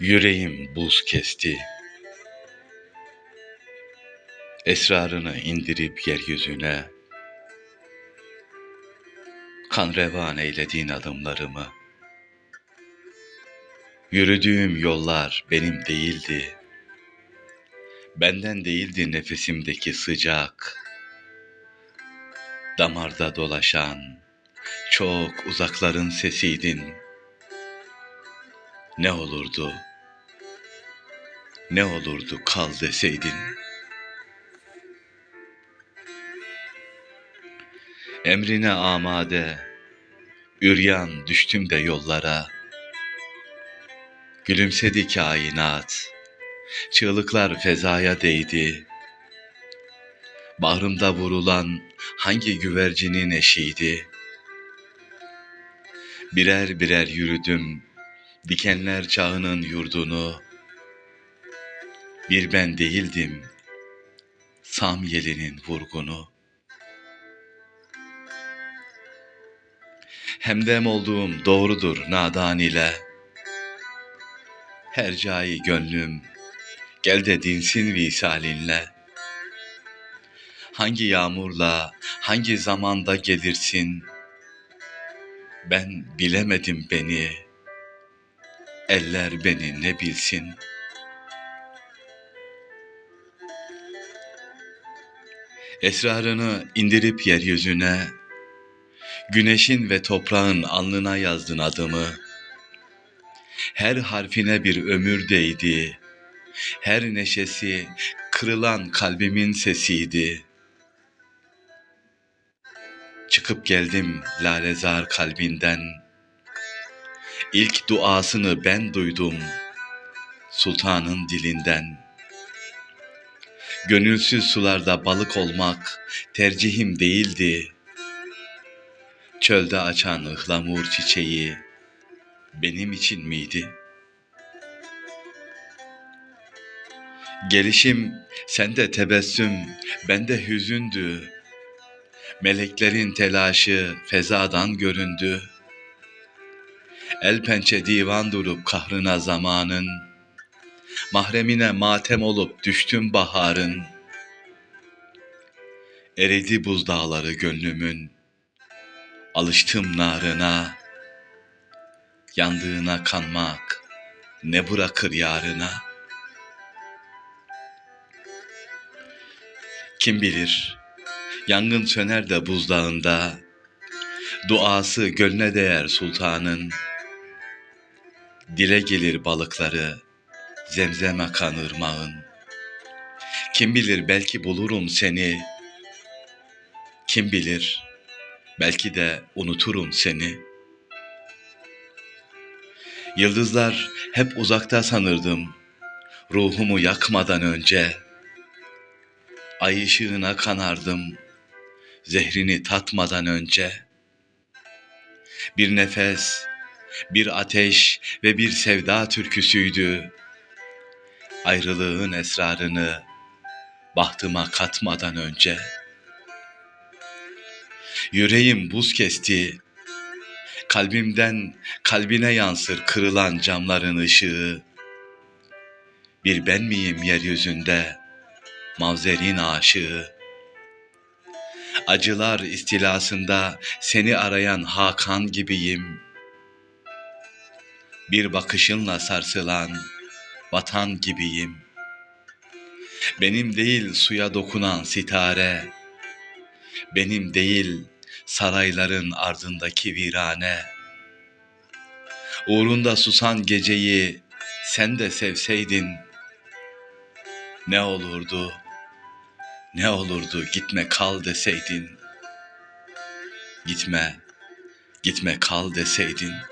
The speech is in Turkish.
Yüreğim buz kesti. Esrarını indirip yeryüzüne kan revan eyledin adımlarımı. Yürüdüğüm yollar benim değildi. Benden değildi nefesimdeki sıcak. Damarda dolaşan çok uzakların sesiydin. Ne olurdu? Ne olurdu kal deseydin. Emrine amade, üryan düştüm de yollara. Gülümsedi kainat, çığlıklar fezaya değdi. Bağrımda vurulan hangi güvercinin eşiydi? Birer birer yürüdüm dikenler çağının yurdunu. Bir ben değildim, Samyeli'nin vurgunu. Hemdem olduğum doğrudur nadan ile. Her cayi gönlüm, gel de dinsin visalinle. Hangi yağmurla, hangi zamanda gelirsin? Ben bilemedim beni, eller beni ne bilsin? Esrarını indirip yeryüzüne, Güneşin ve toprağın alnına yazdın adımı. Her harfine bir ömür değdi. Her neşesi kırılan kalbimin sesiydi. Çıkıp geldim lalezar kalbinden. İlk duasını ben duydum sultanın dilinden. Gönülsüz sularda balık olmak tercihim değildi.'' Çölde açan ıhlamur çiçeği benim için miydi? Gelişim sende tebessüm, bende hüzündü. Meleklerin telaşı fezadan göründü. El pençe divan durup kahrına zamanın, Mahremine matem olup düştüm baharın. Eridi buzdağları gönlümün, Alıştım narına, yandığına kanmak ne bırakır yarına? Kim bilir, yangın söner de buzdağında, duası gönle değer sultanın, dile gelir balıkları, zemzem akan ırmağın. Kim bilir belki bulurum seni, kim bilir Belki de unuturum seni. Yıldızlar hep uzakta sanırdım. Ruhumu yakmadan önce. Ay ışığına kanardım. Zehrini tatmadan önce. Bir nefes, bir ateş ve bir sevda türküsüydü. Ayrılığın esrarını bahtıma katmadan önce.'' Yüreğim buz kesti. Kalbimden kalbine yansır kırılan camların ışığı. Bir ben miyim yeryüzünde mavzerin aşığı? Acılar istilasında seni arayan Hakan gibiyim. Bir bakışınla sarsılan vatan gibiyim. Benim değil suya dokunan sitare, benim değil sarayların ardındaki virane. Uğrunda susan geceyi sen de sevseydin ne olurdu, ne olurdu gitme kal deseydin. Gitme, gitme kal deseydin.''